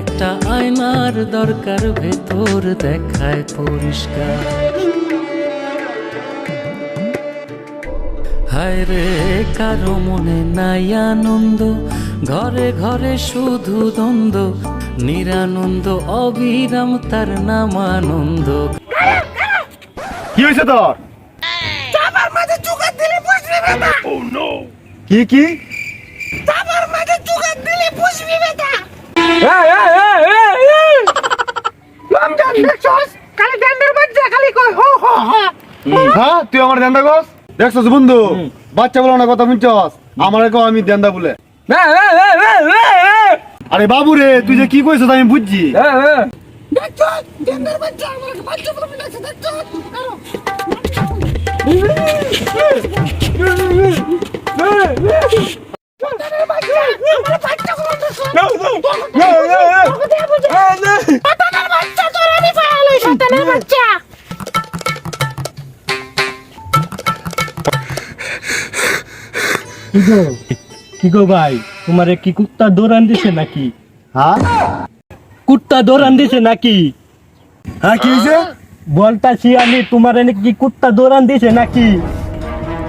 একটা আয়নার দরকার ভেতর দেখায় পরিষ্কার। হায় রে কারও মনে নাই আনন্দ ঘরে ঘরে শুধু দ্বন্দ্ব নিরানন্দ অবিরাম তার নাম আনন্দ। কি হয়েছে তোর? কি কি? হ্যাঁ তুই আমার দেন্দা গছ দেখছস বন্ধু? বাচ্চা বলো না কথা শুনছস। আমার কেউ আমি দেন্দা বলে। আরে বাবু রে তুই যে কি কইছস আমি বুঝছি। বাচ্চা। কি গো কি গো ভাই তোমারে কি কুত্তা দৌড়ান দিছে নাকি? হ্যাঁ? কুত্তা দৌড়ান দিছে নাকি? হ্যাঁ কি হয়েছে বলতাছি আমি তোমারে নাকি কুত্তা দৌড়ান দিছে নাকি?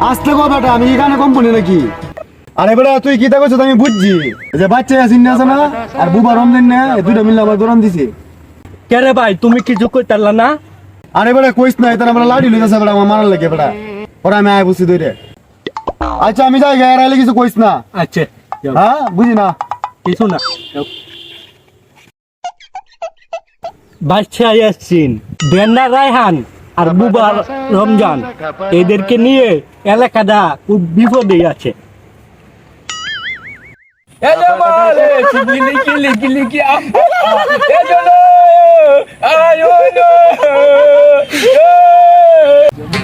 আসতে কো বেটা আমি এখানে কোম্পানি নাকি? আরে বেটা তুই কি তা কইছস আমি বুঝছি যে বাচ্চা আসিন না না আর বুবা রমজান না এই দুইটা মিলে আমার দোরান দিছে কেরে ভাই তুমি কিছু কইতালা না? আরে বেটা কইস না এটা আমরা লাড়ি লইতাছে বেটা আমার মারার লাগে বেটা। ওরা আমি আয় বুঝছি দইরে আচ্ছা আমি যাই গায়ে আইলে কিছু কইস না। আচ্ছা হ্যাঁ বুঝি না। কিছু না। বাচ্চা আসছেন বেন্না রায়হান আর বুবার রমজান এদেরকে নিয়ে এলাকাটা খুব বিপদে আছে। বন্ধু,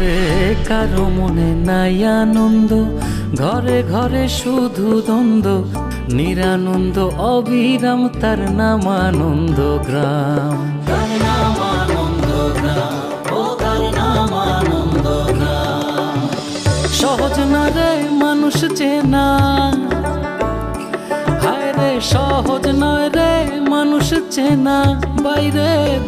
রে কারও মনে নাই আনন্দ। ঘরে ঘরে শুধু দ্বন্দ্ব নিরানন্দ অবিরাম তার নাম আনন্দ গ্রাম। তার নাম আনন্দ গ্রাম ও তার নাম আনন্দ গ্রাম। সহজ না রে মানুষ চেনা। হায় রে সহজ নয় রে মানুষ চেনা। বাইরে